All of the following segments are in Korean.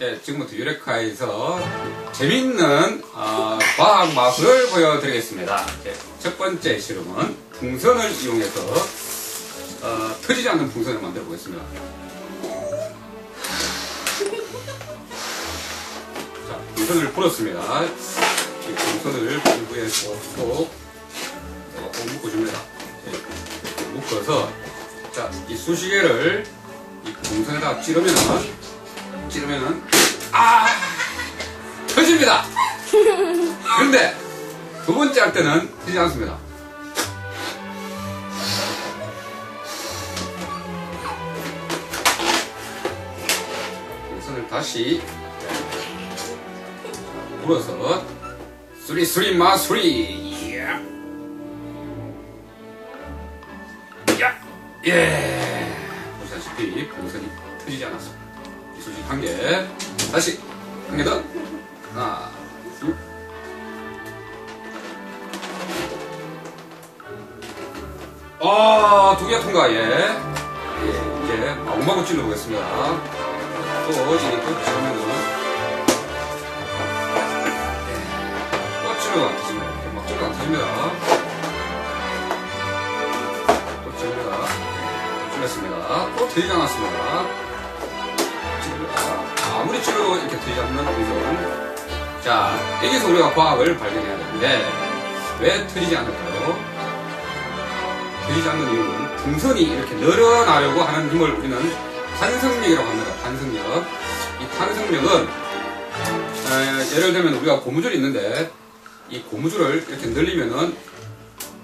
예, 지금부터 유레카에서 재밌는 어, 과학 마술을 보여드리겠습니다. 예, 첫 번째 실험은 풍선을 이용해서 어, 터지지 않는 풍선을 만들어 보겠습니다. 자, 풍선을 불었습니다. 이 풍선을 쏙쏙 어, 묶어줍니다. 예, 묶어서 자, 이 수시개를 이 풍선에다가 찌르면 은 찌르면은 아 터집니다. 그런데 두 번째 할 때는 터지지 않습니다. 풍선을 다시 불어서 수리 수리 마 수리 야. 야. 예 보시다시피 풍선이 터지지 않았습니다. 솔직히 한 개. 다시. 한 개 더. 하나, 둘. 아, 두 개 통과, 예. 예, 이제 마구마구 찔러보겠습니다. 또, 이게 또 찌르면은. 예, 또 찔러도 안 터집니다. 막 찔러도 안 터집니다. 또. 또 찔렀습니다. 또 터지지 않았습니다. 찔러도 이렇게 않는 풍선. 자, 여기서 우리가 과학을 발견해야 되는데, 왜 터지지 않을까요? 터지지 않는 이유는 풍선이 이렇게 늘어나려고 하는 힘을 우리는 탄성력이라고 합니다. 탄성력. 이 탄성력은, 에, 예를 들면 우리가 고무줄이 있는데, 이 고무줄을 이렇게 늘리면은,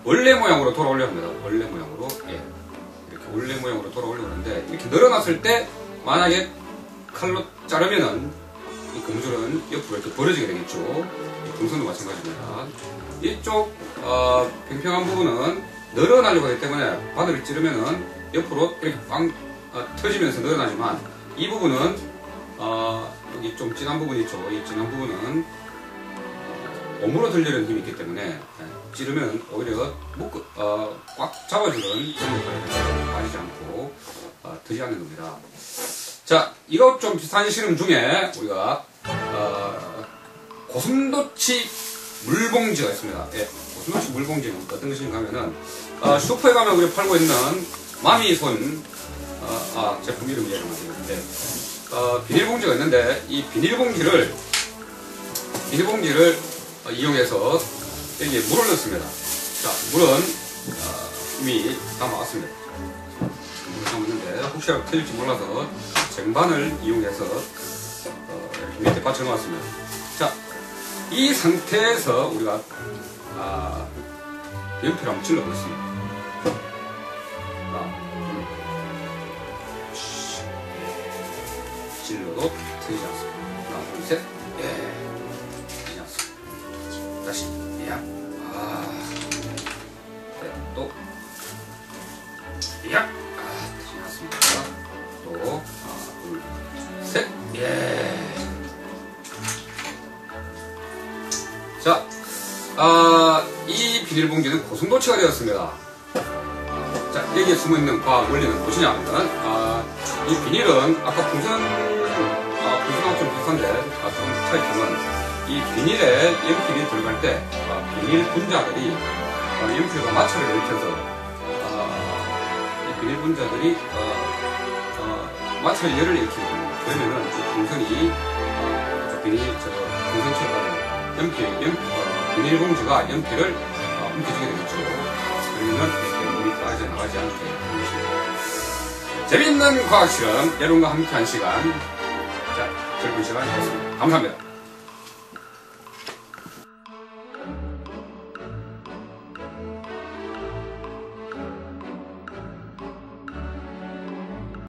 원래 모양으로 돌아오려 합니다. 원래 모양으로. 예. 이렇게 원래 모양으로 돌아오려고 하는데, 이렇게 늘어났을 때, 만약에 칼로 자르면은 이 고무줄은 옆으로 이렇게 벌어지게 되겠죠. 이 풍선도 마찬가지입니다. 이쪽 어, 평평한 부분은 늘어나려고 하기 때문에 바늘을 찌르면은 옆으로 이렇게 빵 어, 터지면서 늘어나지만 이 부분은 어, 여기 좀 진한 부분이 있죠. 이 진한 부분은 오므로 들리는 힘이 있기 때문에 예, 찌르면 오히려 묶, 어, 꽉 잡아주는 그런 역할을 빠지지 않고 어, 터지지 않는 겁니다. 자, 이거 좀 비슷한 실험 중에 우리가 어, 고슴도치 물봉지가 있습니다. 예, 고슴도치 물봉지는 어떤 것인가 하면은 어, 슈퍼에 가면 우리 팔고 있는 마미손 어, 아, 제품 이름 이해를 못하겠는데 어, 비닐봉지가 있는데 이 비닐봉지를 비닐봉지를 어, 이용해서 여기에 물을 넣습니다. 자, 물은 어, 이미 담아왔습니다. 물을 담았는데 혹시라도 틀릴지 몰라서 쟁반을 이용해서 어, 밑에 받쳐 놓았습니다. 자, 이 상태에서 우리가 아, 연필을 한번 찔러 보겠습니다. 하나, 둘, 씩. 찔러도 틀리지 않습니다. 하나, 둘, 셋. 예. 다시. 야. 아. 네, 또. 야. 아, 않습니다. 또. 하나, 둘, 셋. 예. 자, 아, 이 비닐봉지는 고슴도치가 되었습니다. 자, 여기에 숨어있는 과학 원리는 무엇이냐 하면, 아, 이 비닐은 아까 풍선, 아, 풍선하고 좀 비슷한데, 아, 좀 차이점은 이 비닐에 연필이 들어갈 때, 아, 비닐 분자들이 아, 연필과 마찰을 일으켜서, 아, 이 비닐 분자들이, 어, 어, 마찰 열을 됩니다. 그러면은 이 풍선이, 어, 비닐, 저, 풍선처럼 연필, 연, 어, 비닐봉지가 연필을 어, 옮겨주게 되겠죠. 그러면 이렇게 물이 빠져나가지 않게 되는 것입니다. 재밌는 과학 실험, 여러분과 함께한 시간, 자, 즐거운 시간이었습니다. 감사합니다.